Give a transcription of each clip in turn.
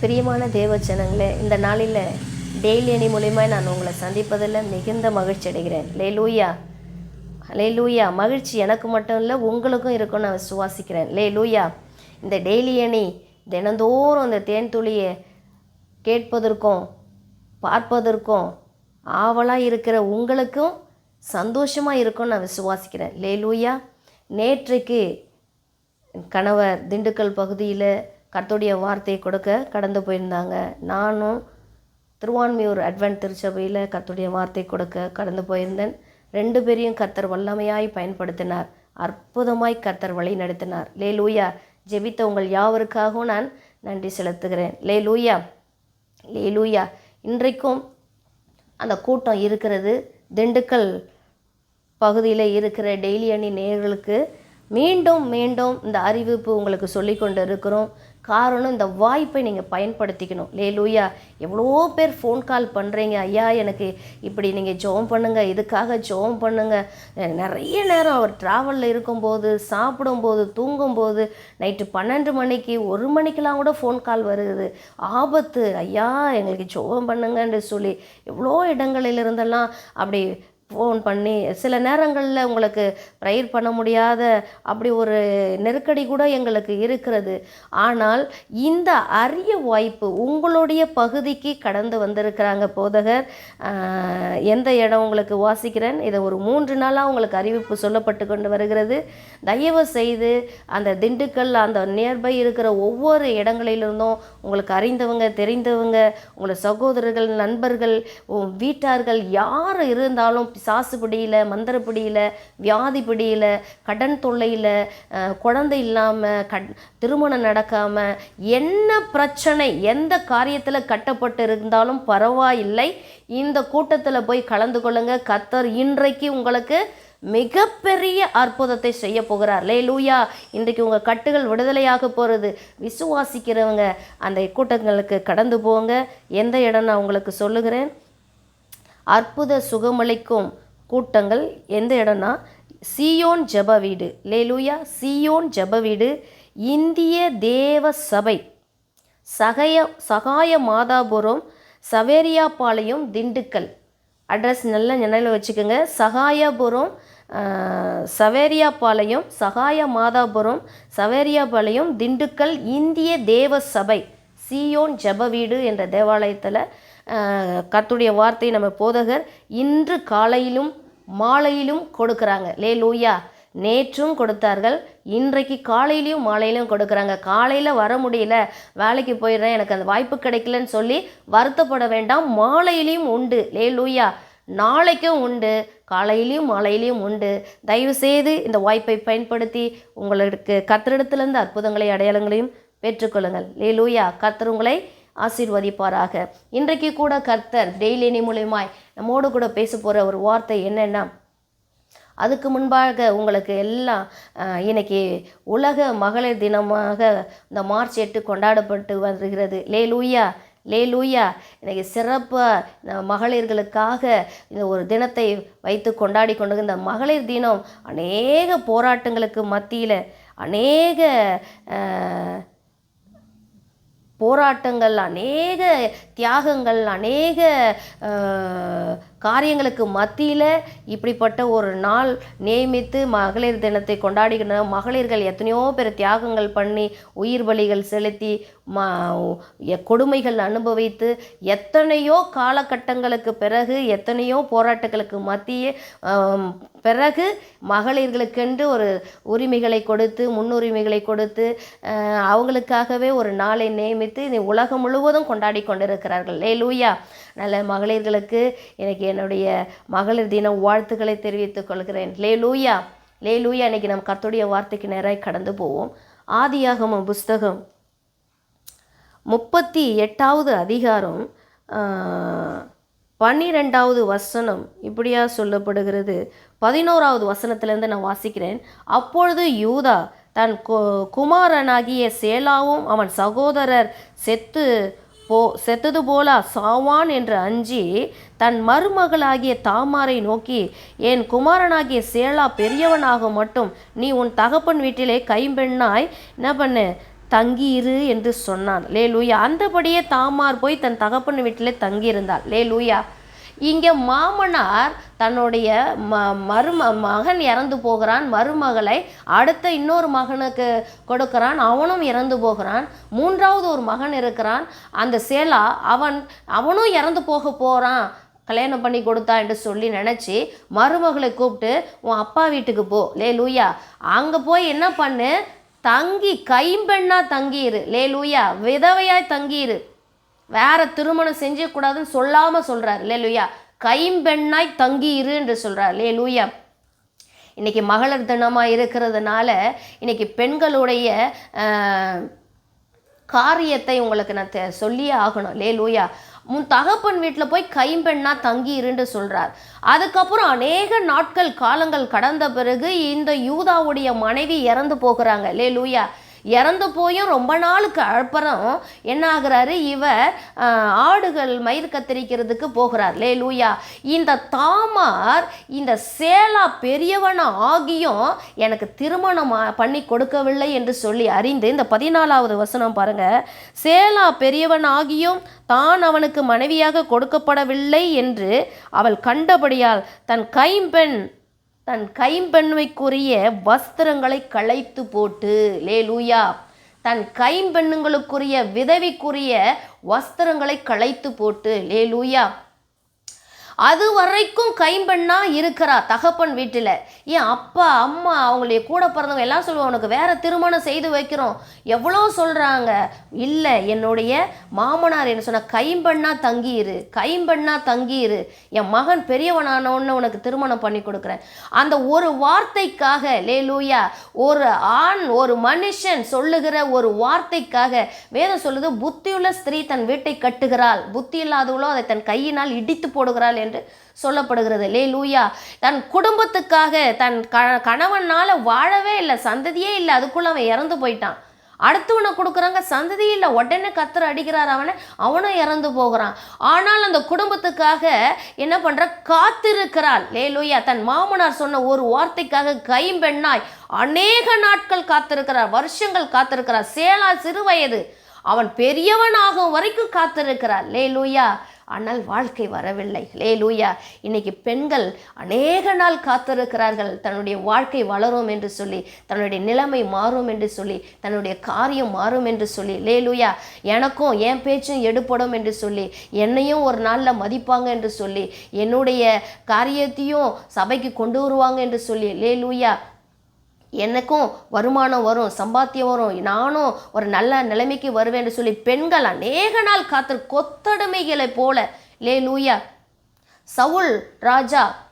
பிரியமான தேவச்சனங்களே இந்த நாளில் டெய்லி அணி மூலிமா நான் உங்களை சந்திப்பதில் மிகுந்த மகிழ்ச்சி அடைகிறேன். லே லூயா லே லூயா மகிழ்ச்சி எனக்கு மட்டும் இல்லை உங்களுக்கும் இருக்கும்னு நான் விசுவாசிக்கிறேன். லே லூயா இந்த டெய்லி அணி தினந்தோறும் அந்த தேன் துளியை கேட்பதற்கும் பார்ப்பதற்கும் ஆவலாக இருக்கிற உங்களுக்கும் சந்தோஷமாக இருக்கும்னு நான் விசுவாசிக்கிறேன். லே லூயா நேற்றைக்கு கணவர் திண்டுக்கல் பகுதியில் கர்த்தருடைய வார்த்தையை கொடுக்க கடந்து போயிருந்தாங்க. நானும் திருவான்மியூர் அட்வென்ட் திருச்சபையில் கர்த்தருடைய வார்த்தை கொடுக்க கடந்து போயிருந்தேன். ரெண்டு பேரையும் கர்த்தர் வல்லமையாய் பயன்படுத்தினார். அற்புதமாய் கர்த்தர் வழி நடத்தினார். லே லூயா ஜெபித்த உங்கள் யாவருக்காகவும் நான் நன்றி செலுத்துகிறேன். லே லூயா லே லூயா இன்றைக்கும் அந்த கூட்டம் இருக்கிறது. திண்டுக்கல் பகுதியில் இருக்கிற டெய்லி அணி நேயர்களுக்கு மீண்டும் மீண்டும் இந்த அறிவிப்பு உங்களுக்கு சொல்லி கொண்டு இருக்கிறோம். காரணம் இந்த வாய்ப்பை நீங்கள் பயன்படுத்திக்கணும். லே லூயா. எவ்வளோ பேர் ஃபோன் கால் பண்ணுறீங்க ஐயா எனக்கு இப்படி நீங்கள் ஜோம் பண்ணுங்கள் இதுக்காக ஜோம் பண்ணுங்கள் நிறைய நேரம் அவர் ட்ராவலில் இருக்கும்போது சாப்பிடும்போது தூங்கும்போது நைட்டு பன்னெண்டு மணிக்கு ஒரு மணிக்கெலாம் கூட ஃபோன் கால் வருது. ஆபத்து. ஐயா எங்களுக்கு ஜோம் பண்ணுங்கன்னு சொல்லி எவ்வளோ இடங்களிலிருந்தெல்லாம் அப்படி ஃபோன் பண்ணி சில நேரங்களில் உங்களுக்கு ப்ரேயர் பண்ண முடியாத அப்படி ஒரு நெருக்கடி கூட எங்களுக்கு இருக்கிறது. ஆனால் இந்த அரிய வாய்ப்பு உங்களுடைய பகுதிக்கு கடந்து வந்திருக்கிறாங்க போதகர். எந்த இடம் உங்களுக்கு வாசிக்கிறேன்? இதை ஒரு மூன்று நாளாக உங்களுக்கு அறிவிப்பு சொல்லப்பட்டு கொண்டு வருகிறது. தயவு செய்து அந்த திண்டுக்கல் அந்த நியர்பை இருக்கிற ஒவ்வொரு இடங்களிலிருந்தும் உங்களுக்கு அறிந்தவங்க தெரிந்தவங்க உங்களோட சகோதரர்கள் நண்பர்கள் வீட்டார்கள் யார் இருந்தாலும் சாசு பிடியில் மந்திர பிடியில் வியாதி பிடியில் கடன் தொல்லையில் குழந்தை இல்லாமல் கட் திருமணம் நடக்காமல் என்ன பிரச்சனை எந்த காரியத்தில் கட்டப்பட்டு இருந்தாலும் பரவாயில்லை. இந்த கூட்டத்தில் போய் கலந்து கொள்ளுங்கள் கத்தர் இன்றைக்கு உங்களுக்கு மிகப்பெரிய அற்புதத்தை செய்ய போகிறார். லே லூயா இன்றைக்கு உங்கள் கட்டுகள் விடுதலையாக போகிறது விசுவாசிக்கிறவங்க அந்த கூட்டங்களுக்கு கடந்து போங்க. எந்த இடம் நான் உங்களுக்கு சொல்லுகிறேன்? அற்புத சுகமளிக்கும் கூட்டங்கள் எந்த இடம்னா சியோன் ஜெப வீடு. லேலூயா சியோன் ஜெப வீடு. இந்திய தேவ சபை. சகய சகாய மாதாபுரம் சவேரியாபாளையம் திண்டுக்கல். அட்ரஸ் நல்ல நினைவில் வச்சுக்கோங்க. சகாயபுரம் சவேரியாபாளையம் சகாய மாதாபுரம் சவேரியாபாளையம் திண்டுக்கல் இந்திய தேவ சபை சியோன் ஜெப வீடு என்ற தேவாலயத்தில் கத்துடைய வார்த்தை நம்ம போதகர் இன்று காலையிலும் மாலையிலும் கொடுக்குறாங்க. லே லூயா நேற்றும் கொடுத்தார்கள் இன்றைக்கு காலையிலையும் மாலையிலையும் கொடுக்குறாங்க. காலையில் வர முடியல வேலைக்கு போயிடுறேன் எனக்கு அந்த வாய்ப்பு கிடைக்கலன்னு சொல்லி வருத்தப்பட வேண்டாம். மாலையிலையும் உண்டு. லே லூயா நாளைக்கும் உண்டு. காலையிலையும் மாலையிலையும் உண்டு. தயவு செய்து இந்த வாய்ப்பை பயன்படுத்தி உங்களுக்கு கத்திரிடத்திலிருந்து அற்புதங்களை அடையாளங்களையும் பெற்றுக்கொள்ளுங்கள். லே லூயா கர்த்தர் உங்களை ஆசீர்வதிப்பாராக. இன்றைக்கு கூட கர்த்தர் டெய்லி மூலியமாய் நம்மோடு கூட பேச போகிற ஒரு வார்த்தை என்னென்னா அதுக்கு முன்பாக உங்களுக்கு எல்லாம் இன்னைக்கு உலக மகளிர் தினமாக இந்த மார்ச் எட்டு கொண்டாடப்பட்டு வருகிறது. லே லூயா லே லூயா இன்னைக்கு சிறப்பாக மகளிர்களுக்காக இந்த ஒரு தினத்தை வைத்து கொண்டாடி கொண்டு இந்த மகளிர் தினம் அநேக போராட்டங்களுக்கு மத்தியில் அநேக போராட்டங்கள் அநேக தியாகங்கள் அநேக காரியங்களுக்கு மத்தியில் இப்படிப்பட்ட ஒரு நாள் நியமித்து மகளிர் தினத்தை கொண்டாடிக்கணும் மகளிர்கள் எத்தனையோ பேர் தியாகங்கள் பண்ணி உயிர் பலிகள் செலுத்தி ம கொடுமைகள் அனுபவித்து எத்தனையோ காலகட்டங்களுக்கு பிறகு எத்தனையோ போராட்டங்களுக்கு மத்திய பிறகு மகளிர்களுக்கென்று ஒரு உரிமைகளை கொடுத்து முன்னுரிமைகளை கொடுத்து அவங்களுக்காகவே ஒரு நாளை நியமித்து இது உலகம் முழுவதும் கொண்டாடி இருக்கிறார்கள். லே லூயா நல்ல மகளிர்களுக்கு எனக்கு என்னுடைய மகளிர் தின வாழ்த்துக்களை தெரிவித்துக் கொள்கிறேன். லே லூயா லே லூயா இன்னைக்கு நம்ம கத்துடைய வார்த்தைக்கு நேராக கடந்து போவோம். ஆதியாகம புஸ்தகம் முப்பத்தி எட்டாவது அதிகாரம் பன்னிரெண்டாவது வசனம் இப்படியா சொல்லப்படுகிறது. பதினோராவது வசனத்திலேருந்து நான் வாசிக்கிறேன். அப்பொழுது யூதா தன் கு குமாரனாகிய சேலாவும் அவன் சகோதரர் செத்து போ செத்தது போலா சாவான் என்று அஞ்சி தன் மருமகளாகிய தாமாரை நோக்கி என் குமாரனாகிய சேலா பெரியவனாக மட்டும் நீ உன் தகப்பன் வீட்டிலே கைம்பெண்ணாய் என்ன பண்ணு? தங்கியிரு என்று சொன்னான். லே லூயா அந்தபடியே தாமார் போய் தன் தகப்பன் வீட்டிலே தங்கியிருந்தாள். லே லூயா இங்கே மாமனார் தன்னுடைய ம மரும மகன் இறந்து போகிறான். மருமகளை அடுத்த இன்னொரு மகனுக்கு கொடுக்கிறான். அவனும் இறந்து போகிறான். மூன்றாவது ஒரு மகன் இருக்கிறான். அந்த சேலா அவன் அவனும் இறந்து போக போகிறான் கல்யாணம் பண்ணி கொடுத்தா என்று சொல்லி நினச்சி மருமகளை கூப்பிட்டு உன் அப்பா வீட்டுக்கு போ. லே லூயா அங்கே போய் என்ன பண்ணு? தங்கி கைம்பெண்ணாக தங்கியிரு. லே லூயா விதவையாய் தங்கியிரு. வேற திருமணம் செஞ்சக்கூடாதுன்னு சொல்லாமல் சொல்கிறார் லே லூயா கைம்பெண்ணாய் இரு என்று சொல்கிறார் லே லூயா இன்னைக்கு மகளிர் தினமாக இருக்கிறதுனால இன்னைக்கு பெண்களுடைய காரியத்தை உங்களுக்கு நான் தெ- சொல்லியே ஆகணும். லே லூயா முன் தகப்பன் வீட்டில் போய் கைம்பெண்ணா தங்கி இருன்னு சொல்கிறார் அதுக்கப்புறம் அநேக நாட்கள் காலங்கள் கடந்த பிறகு இந்த யூதாவுடைய மனைவி இறந்து போகிறாங்க. லே லூயா இறந்து போயும் ரொம்ப நாளுக்கு அப்புறம் என்ன ஆகுறாரு இவர் ஆடுகள் மயிர் கத்தரிக்கிறதுக்கு போகிறார். லே லூயா இந்த தாமார் இந்த சேலா பெரியவன ஆகியும் எனக்கு திருமணம் பண்ணி கொடுக்கவில்லை என்று சொல்லி அறிந்து இந்த பதினாலாவது வசனம் பாருங்க. சேலா பெரியவன் ஆகியும் தான் அவனுக்கு மனைவியாக கொடுக்கப்படவில்லை என்று அவள் கண்டபடியால் தன் கைம்பெண் தன் கைம்பெண்மைக்குரிய வஸ்திரங்களை களைத்து போட்டு லே லூயா தன் கைம்பெண்ணுங்களுக்குரிய விதவிக்குரிய வஸ்திரங்களை களைத்து போட்டு லே லூயா அது வரைக்கும் கைம்பெண்ணா இருக்கிறா தகப்பன் வீட்டில். ஏன் அப்பா அம்மா அவங்களுடைய கூட பிறந்தவங்க எல்லாம் சொல்லுவாங்க உனக்கு வேற திருமணம் செய்து வைக்கிறோம். எவ்வளோ சொல்கிறாங்க இல்லை என்னுடைய மாமனார் என்ன சொன்ன கைம்பெண்ணா தங்கியிரு கைம்பெண்ணா தங்கியிரு. என் மகன் பெரியவனானவன்னு உனக்கு திருமணம் பண்ணி கொடுக்குறேன். அந்த ஒரு வார்த்தைக்காக லே லூயா ஒரு ஆண் ஒரு மனுஷன் சொல்லுகிற ஒரு வார்த்தைக்காக வேதம் சொல்லுது புத்தியுள்ள ஸ்திரீ தன் வீட்டை கட்டுகிறாள். புத்தி இல்லாதவளோ அதை தன் கையினால் இடித்து போடுகிறாள் என்று சொல்லப்படுகிறது. லே லூயா தன் குடும்பத்துக்காக தன் க கணவனால் வாழவே இல்லை சந்ததியே இல்லை அதுக்குள்ள அவன் இறந்து போயிட்டான். அடுத்தவனை கொடுக்குறாங்க சந்ததி இல்லை உடனே கத்தர் அடிக்கிறார் அவனை அவனும் இறந்து போகிறான். ஆனால் அந்த குடும்பத்துக்காக என்ன பண்ணுற காத்திருக்கிறாள். லேலோயா தன் மாமனார் சொன்ன ஒரு வார்த்தைக்காக கைம்பெண்ணாய் அநேக நாட்கள் காத்திருக்கிறார் வருஷங்கள் காத்திருக்கிறார். சேலா சிறு வயது. அவன் பெரியவனாகும் வரைக்கும் காத்திருக்கிறார். லேலூயா ஆனால் வாழ்க்கை வரவில்லை. லே லூயா இன்னைக்கு பெண்கள் அநேக நாள் காத்திருக்கிறார்கள். தன்னுடைய வாழ்க்கை வளரும் என்று சொல்லி தன்னுடைய நிலைமை மாறும் என்று சொல்லி தன்னுடைய காரியம் மாறும் என்று சொல்லி லே லூயா எனக்கும் என் பேச்சும் எடுப்படும் என்று சொல்லி என்னையும் ஒரு நாளில் மதிப்பாங்க என்று சொல்லி என்னுடைய காரியத்தையும் சபைக்கு கொண்டு வருவாங்க என்று சொல்லி லே லூயா எனக்கும் வருமானம் வரும் சம்பாத்தியம் வரும். நானும் ஒரு நல்ல நிலைமைக்கு வருவேன்னு சொல்லி பெண்கள் அநேக நாள் காத்து கொத்தடிமைகளை போல. லே லூயா சவுல் ராஜா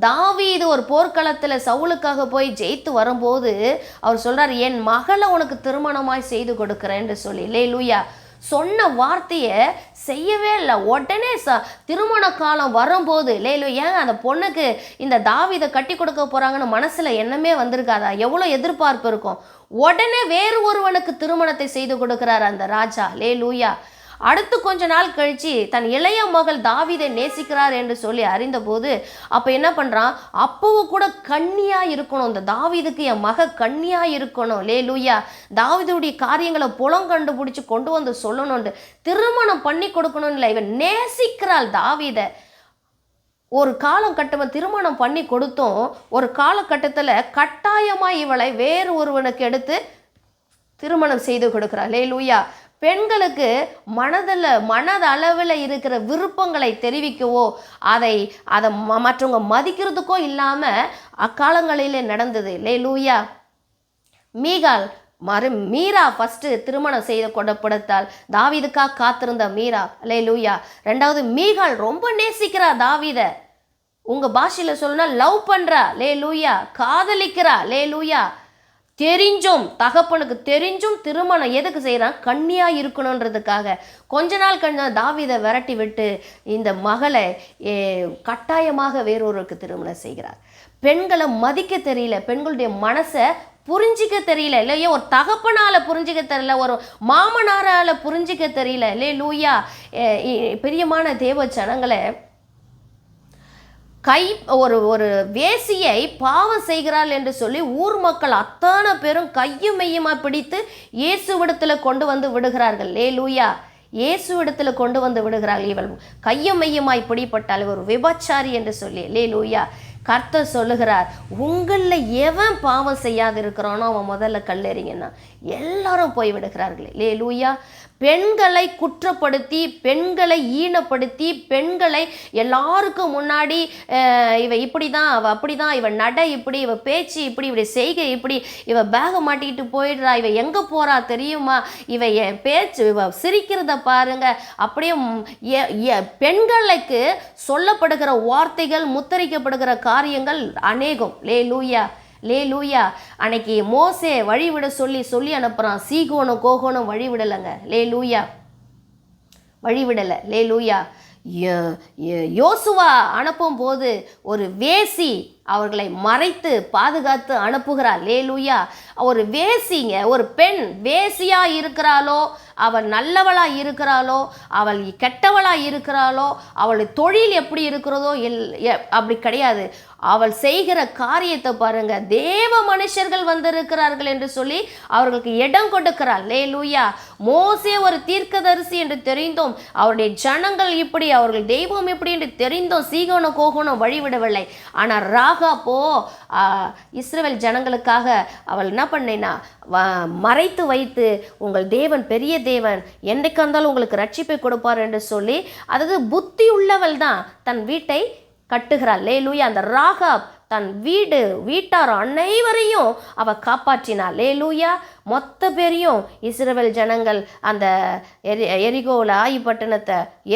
தாவி இது ஒரு போர்க்களத்தில் சவுலுக்காக போய் ஜெயித்து வரும்போது அவர் சொல்கிறார் என் மகளை உனக்கு திருமணமாய் செய்து கொடுக்குறேன்னு சொல்லி. லே லூயா சொன்ன வார்த்தையை செய்யவே இல்லை. உடனே ச திருமண காலம் வரும்போது லேலு ஏன் அந்த பொண்ணுக்கு இந்த தாவிதை கட்டி கொடுக்க போகிறாங்கன்னு மனசில் எண்ணமே வந்திருக்காதா? எவ்வளோ எதிர்பார்ப்பு இருக்கும்? உடனே வேறு ஒருவனுக்கு திருமணத்தை செய்து கொடுக்குறாரு அந்த ராஜா. லே லூயா அடுத்து கொஞ்ச நாள் கழிச்சு தன் இளைய மகள் தாவீதை நேசிக்கிறார் என்று சொல்லி அறிந்தபோது அப்போ என்ன பண்ணுறான் அப்பவும் கூட கண்ணியாக இருக்கணும். இந்த தாவிதுக்கு என் மக கண்ணியாக இருக்கணும். லே லூயா தாவிதுடைய காரியங்களை புலம் கண்டுபிடிச்சி கொண்டு வந்து சொல்லணும்னு திருமணம் பண்ணி கொடுக்கணும்னு இல்லை. இவன் நேசிக்கிறாள் தாவிதை. ஒரு காலம் திருமணம் பண்ணி கொடுத்தும் ஒரு காலகட்டத்தில் கட்டாயமாக இவளை வேறு ஒருவனுக்கு எடுத்து திருமணம் செய்து கொடுக்குறாள். லே லூயா பெண்களுக்கு மனதில் மனதளவில் இருக்கிற விருப்பங்களை தெரிவிக்கவோ அதை அதை ம- மற்றவங்க மதிக்கிறதுக்கோ இல்லாமல் அக்காலங்களிலே நடந்தது. லே லூயா மீகால் மறு மீரா ஃபஸ்ட்டு திருமணம் செய்து கொடப்படுத்தாள் தாவிதுக்காக காத்திருந்த மீரா. லே லூயா ரெண்டாவது மீகால் ரொம்ப நேசிக்கிறா தாவிதை. உங்கள் பாஷையில் சொல்லணும்னா லவ் பண்ணுறா லே லூயா காதலிக்கிறா. லே லூயா தெரிஞ்சும் தகப்பனுக்கு தெரிஞ்சும் திருமணம் எதுக்கு செய்கிறான் கண்ணியாக இருக்கணுன்றதுக்காக. கொஞ்ச நாள் கண்ணா தாவிதை விரட்டி விட்டு இந்த மகளை கட்டாயமாக வேறொருவருக்கு திருமணம் செய்கிறார். பெண்களை மதிக்க தெரியல. பெண்களுடைய மனசை புரிஞ்சிக்க தெரியல. இல்லையே ஒரு தகப்பனால புரிஞ்சிக்க தெரியல. ஒரு மாமனாரால் புரிஞ்சிக்க தெரியல. இல்லையே லூயா. பெரியமான பிரியமான தேவ ஜனங்களை கை ஒரு ஒரு வேசியை பாவம் செய்கிறாள் என்று சொல்லி ஊர் மக்கள் அத்தனை பேரும் கையும் மையமாக பிடித்து இயேசுவிடத்தில் கொண்டு வந்து விடுகிறார்கள். லே லூயா இயேசுவிடத்தில் கொண்டு வந்து விடுகிறார்கள் இவள். கையும் மெய்யுமாய் பிடிப்பட்டால் ஒரு விபச்சாரி என்று சொல்லி. லே லூயா கர்த்தர் சொல்லுகிறார் உங்களில் எவன் பாவம் செய்யாது இருக்கிறானோ அவன் முதல்ல கல்லெறிங்கன்னா எல்லாரும் போய் விடுகிறார்களே. லே லூயா பெண்களை குற்றப்படுத்தி பெண்களை ஈனப்படுத்தி பெண்களை எல்லாருக்கும் முன்னாடி இவ இப்படி தான் அவள் அப்படி தான் இவ நடை இப்படி இவ பேச்சு இப்படி இவ செய்கை இப்படி இவ பேகை மாட்டிக்கிட்டு போயிடுறா இவ எங்கே போறா தெரியுமா? இவ என் பேச்சு இவ சிரிக்கிறத பாருங்க. அப்படியே எ- எ- பெண்களுக்கு சொல்லப்படுகிற வார்த்தைகள் முத்தரிக்கப்படுகிற காரியங்கள் அநேகம். லே லூயா லே லூயா அன்னைக்கு மோசே வழிவிட சொல்லி சொல்லி அனுப்புகிறான் சீகோனும் கோகோனும் வழிவிடலைங்க. லே லூயா வழிவிடலை லே லூயா யோசுவா அனுப்பும் போது ஒரு வேசி அவர்களை மறைத்து பாதுகாத்து அனுப்புகிறார் லே லூயா ஒரு வேசிங்க. ஒரு பெண் வேசியாக இருக்கிறாளோ அவள் நல்லவளாக இருக்கிறாளோ அவள் கெட்டவளாக இருக்கிறாளோ அவளுடைய தொழில் எப்படி இருக்கிறதோ எல் அப்படி கிடையாது. அவள் செய்கிற காரியத்தை பாருங்க தேவ மனுஷர்கள் வந்திருக்கிறார்கள் என்று சொல்லி அவர்களுக்கு இடம் கொடுக்கிறாள். லே லூயா மோசே ஒரு தீர்க்கதரிசி என்று தெரிந்தோம். அவருடைய ஜனங்கள் இப்படி அவர்கள் தெய்வம் இப்படி என்று தெரிந்தோம் சீகோன கோகோனோ வழிவிடவில்லை. ஆனால் ராகா போ இஸ்ரேல் ஜனங்களுக்காக அவள் என்ன பண்ணேன்னா மறைத்து வைத்து உங்கள் தேவன் பெரிய தேவன். என்றைக்கு இருந்தாலும் உங்களுக்கு ரட்சிப்பை கொடுப்பார் என்று சொல்லி அதாவது புத்தி உள்ளவள் தான் தன் வீட்டை கட்டுகிறாள். லே லூயா அந்த ராகாப் தன் வீடு வீட்டார் அனைவரையும் அவ காப்பாற்றினாள். லேலூயா மொத்த பேரையும் இஸ்ரவேல் ஜனங்கள் அந்த எரி எரிகோவில் ஆயி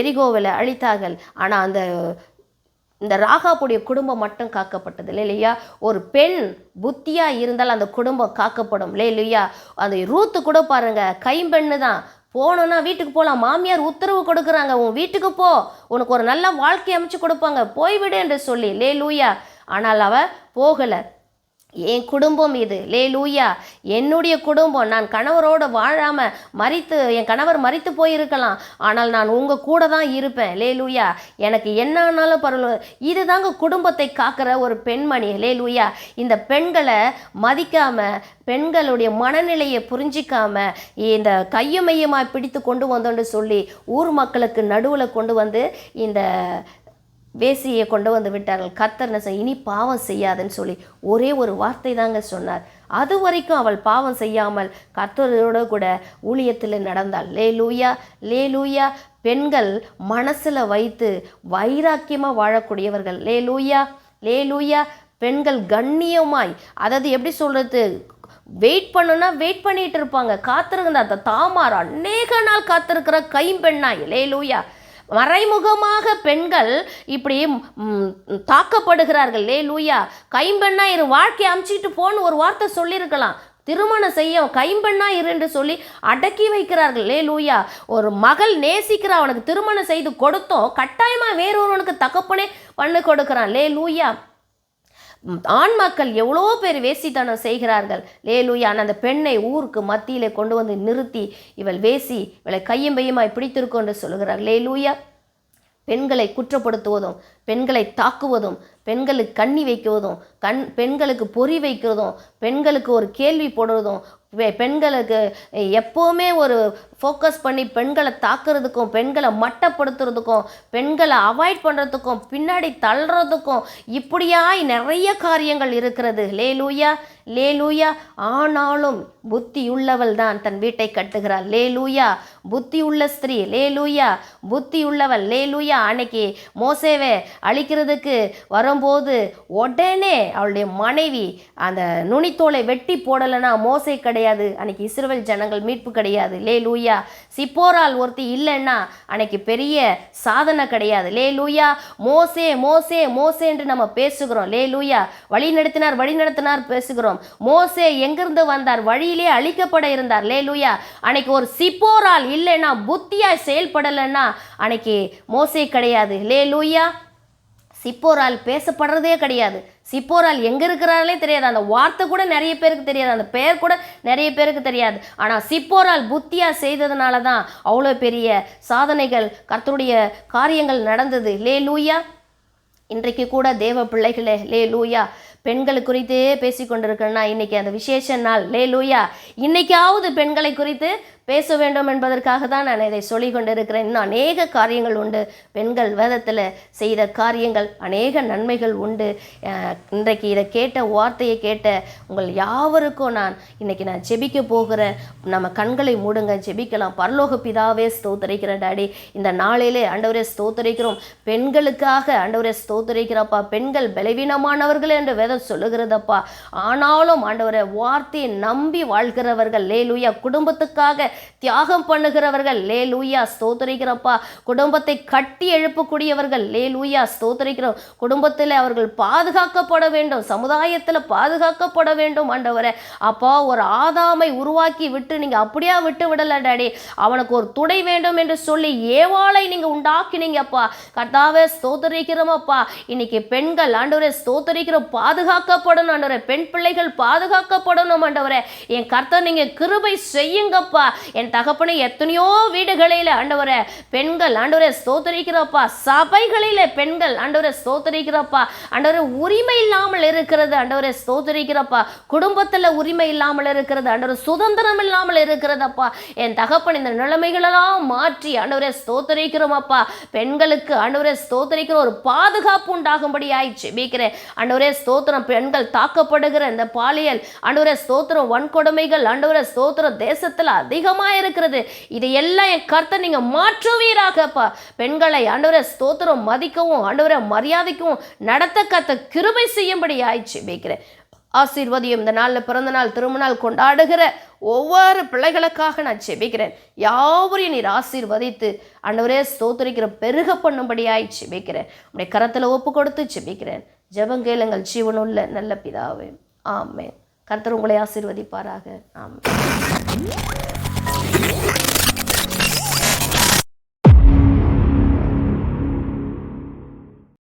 எரிகோவில் அழித்தார்கள். ஆனால் அந்த இந்த ராகாப்புடைய குடும்பம் மட்டும் காக்கப்பட்டது இல்லை இல்லையா? ஒரு பெண் புத்தியாக இருந்தால் அந்த குடும்பம் காக்கப்படும் இல்லையா? அந்த ரூத்து கூட பாருங்க கைம்பெண்ணு தான். போனோன்னா வீட்டுக்கு போகலாம். மாமியார் உத்தரவு கொடுக்குறாங்க உன் வீட்டுக்கு போ. உனக்கு ஒரு நல்ல வாழ்க்கை அமைச்சு கொடுப்பாங்க. போய்விடு என்று சொல்லி லே லூயா ஆனால் அவ போகலை. என் குடும்பம் இது. லே லூயா என்னுடைய குடும்பம். நான் கணவரோடு வாழாமல் மறித்து என் கணவர் மறித்து போயிருக்கலாம். ஆனால் நான் உங்கள் கூட தான் இருப்பேன். லே லூயா எனக்கு என்ன ஆனாலும் பரவாயில்ல. இதுதாங்க குடும்பத்தை காக்கிற ஒரு பெண்மணி. லே லூயா இந்த பெண்களை மதிக்காமல் பெண்களுடைய மனநிலையை புரிஞ்சிக்காம இந்த கையுமையுமாய் பிடித்து கொண்டு வந்தோன்னு சொல்லி ஊர் மக்களுக்கு நடுவில் கொண்டு வந்து இந்த வேசியை கொண்டு வந்து விட்டார்கள். கர்த்தர் என்ன இனி பாவம் செய்யாதுன்னு சொல்லி ஒரே ஒரு வார்த்தை தாங்க சொன்னார். அது வரைக்கும் அவள் பாவம் செய்யாமல் கர்த்தரோட கூட ஊழியத்தில் நடந்தாள். லே லூயா லே லூயா பெண்கள் மனசில் வைத்து வைராக்கியமாக வாழக்கூடியவர்கள். லே லூயா லே லூயா பெண்கள் கண்ணியமாய் அதாவது எப்படி சொல்கிறது வெயிட் பண்ணுனா வெயிட் பண்ணிட்டு இருப்பாங்க. காத்திருந்த அந்த தாமார் அநேக நாள் காத்திருக்கிற கைம்பெண்ணாய். லே லூயா மறைமுகமாக பெண்கள் இப்படி தாக்கப்படுகிறார்கள். லே லூயா கைம்பெண்ணா இரு வாழ்க்கையை அமுச்சிட்டு போன்னு ஒரு வார்த்தை சொல்லியிருக்கலாம். திருமணம் செய்ய கைம்பெண்ணா இரு என்று சொல்லி அடக்கி வைக்கிறார்கள். லே லூயா ஒரு மகள் நேசிக்கிற அவனுக்கு திருமணம் செய்து கொடுத்தோம். கட்டாயமாக வேறொருவனுக்கு தகப்பனே பண்ணி கொடுக்குறான். லே லூயா ஆண் மக்கள் எவ்வளோ பேர் வேசித்தனம் செய்கிறார்கள். லேலுயான் அந்த பெண்ணை ஊருக்கு மத்தியிலே கொண்டு வந்து நிறுத்தி இவள் வேசி இவளை கையும் பையுமாய் பிடித்திருக்கும் என்று சொல்கிறார் லேலூயா பெண்களை குற்றப்படுத்துவதும் பெண்களை தாக்குவதும் பெண்களுக்கு கண்ணி வைக்குவதும் கண் பெண்களுக்கு பொறி வைக்கிறதும் பெண்களுக்கு ஒரு கேள்வி போடுறதும் பெண்களுக்கு எப்போவுமே ஒரு ஃபோக்கஸ் பண்ணி பெண்களை தாக்குறதுக்கும் பெண்களை மட்டப்படுத்துறதுக்கும் பெண்களை அவாய்ட் பண்ணுறதுக்கும் பின்னாடி தள்ளுறதுக்கும் இப்படியாய் நிறைய காரியங்கள் இருக்கிறது. லேலூயா லேலூயா ஆனாலும் புத்தியுள்ளவள் தான் தன் வீட்டை கட்டுகிறாள். லே லூயா புத்தியுள்ள ஸ்திரீ லே லூயா புத்தியுள்ளவள் லேலூயா. அன்னைக்கு மோசேவை அழிக்கிறதுக்கு வரும்போது உடனே அவளுடைய மனைவி அந்த நுனித்தோலை வெட்டி போடலைன்னா மோசை கிடையாது. அன்னைக்கு இஸ்ரவேல் ஜனங்கள் மீட்பு கிடையாது. லே லூயா சிப்போரால் ஒருத்தி இல்லைன்னா அன்னைக்கு பெரிய சாதனை கிடையாது. லே லூயா மோசே மோசே மோசே என்று நம்ம பேசுகிறோம். லே லூயா வழி நடத்தினார் வழி நடத்தினார் பேசுகிறோம். மோசே எங்கிருந்து வந்தார்? வழியில் அழிக்கப்பட இருந்தார். லே லூயா அன்னைக்கு ஒரு சிப்போரால் இல்லைன்னா புத்தியா செயல்படலைன்னா அன்னைக்கு மோசே கிடையாது. லே லூயா சிப்போரால் பேசப்படுறதே கிடையாது. சிப்போரால் எங்கே இருக்கிறார்களே தெரியாது. அந்த வார்த்தை கூட நிறைய பேருக்கு தெரியாது. அந்த பெயர் கூட நிறைய பேருக்கு தெரியாது. ஆனால் சிப்போரால் புத்தியாக செய்ததுனால தான் அவ்வளோ பெரிய சாதனைகள் கர்த்தருடைய காரியங்கள் நடந்தது. லே லூயா இன்றைக்கு கூட தேவ பிள்ளைகளே லே லூயா பெண்களை குறித்தே பேசி கொண்டிருக்கிறேன்னா இன்னைக்கு அந்த விசேஷ நாள். லே லூயா இன்னைக்காவது பெண்களை குறித்து பேச வேண்டும் என்பதற்காக தான் நான் இதை சொல்லிக் கொண்டிருக்கிறேன். இன்னும் அநேக காரியங்கள் உண்டு. பெண்கள் வேதத்தில் செய்த காரியங்கள் அநேக நன்மைகள் உண்டு. இன்றைக்கு இதை கேட்ட வார்த்தையை கேட்ட உங்கள் யாவருக்கும் நான் இன்னைக்கு நான் ஜெபிக்க போகிறேன். நம்ம கண்களை மூடுங்க ஜெபிக்கலாம். பரலோக பிதாவே ஸ்தோத்தரிக்கிறேன் டாடி இந்த நாளிலே ஆண்டவரே ஸ்தோத்தரிக்கிறோம். பெண்களுக்காக ஆண்டவரே ஸ்தோத்தரிக்கிறப்பா. பெண்கள் பலவீனமானவர்கள் என்று வேதம் சொல்லுகிறதப்பா. ஆனாலும் ஆண்டவரை வார்த்தையை நம்பி வாழ்கிறவர்கள் லேலுயா குடும்பத்துக்காக தியாகம் பண்ணுகிறவர்கள் லே லூயா ஸ்தோத்தரிக்கிறப்பா. குடும்பத்தை கட்டி எழுப்பக்கூடியவர்கள் லே லூயா ஸ்தோத்தரிக்கிறோம். குடும்பத்தில் அவர்கள் பாதுகாக்கப்பட வேண்டும் சமுதாயத்தில் பாதுகாக்கப்பட வேண்டும் ஆண்டவரை. அப்பா ஒரு ஆதாமை உருவாக்கி விட்டு நீங்கள் அப்படியே விட்டு விடல டாடி. அவனுக்கு ஒரு துணை வேண்டும் என்று சொல்லி ஏவாளை நீங்கள் உண்டாக்கினீங்கப்பா கர்த்தாவே ஸ்தோத்தரிக்கிறோமப்பா இன்னைக்கு பெண்கள் ஆண்டவரை ஸ்தோத்தரிக்கிறோம். பாதுகாக்கப்படணும் ஆண்டவரை. பெண் பிள்ளைகள் பாதுகாக்கப்படணும் ஆண்டவரை. என் கர்த்தர் நீங்கள் கிருபை செய்யுங்கப்பா. என் தகப்பனை எத்தனையோ வீடுகளில் ஆண்டவரே பெண்கள் ஆண்டவரே சோதரிக்கிறப்பா சபைகளில் பெண்கள் ஆண்டவரே ஸ்தோத்தரிக்கிறப்பா. ஆண்டவரே உரிமை இல்லாமல் இருக்கிறது ஆண்டவரே சோதரிக்கிறப்பா குடும்பத்தில் உரிமை இல்லாமல் இருக்கிறது ஆண்டவர் சுதந்திரம் இல்லாமல் இருக்கிறதப்பா. என் தகப்பன் இந்த நிலைமைகளெல்லாம் மாற்றி ஆண்டவரே ஸ்தோத்தரிக்கிறோமப்பா. பெண்களுக்கு ஆண்டவரே ஸ்தோத்தரிக்கிற ஒரு பாதுகாப்பு உண்டாகும்படி ஆயிடுச்சு பீக்கிறேன் ஆண்டவரே ஸ்தோத்திரம் பெண்கள் தாக்கப்படுகிற இந்த பாலியல் ஆண்டவரே ஸ்தோத்திரம் வன்கொடுமைகள் ஆண்டவரே ஸ்தோத்திரம் தேசத்தில் அதிகமாக இருக்கிறது இதையெல்லாம் என் கர்த்தர் நீங்கள் மாற்றுவீராகப்பா. பெண்களை ஆண்டவரை ஸ்தோத்திரம் மதிக்கவும் ஆண்டவரை மரியாதைக்கும் நடத்த கத்த கிருபை ஆயிடுச்சு பேக்கிறேன் ஆசீர்வதியும் இந்த நாளில் பிறந்த நாள் திருமணநாள் கொண்டாடுகிற ஒவ்வொரு பிள்ளைகளுக்காக நான் செபிக்கிறேன் யாவரையும் நீர் ஆசீர்வதித்து அண்டவரே ஸ்தோத்திரிக்கிற பெருக பண்ணும்படியாய் செபிக்கிறேன் உடைய கரத்தில் ஒப்பு கொடுத்து செபிக்கிறேன் ஜபங்கேலங்கள் ஜீவனுள்ள நல்ல பிதாவே. ஆமே கருத்தர் உங்களை ஆசீர்வதிப்பாராக. ஆமே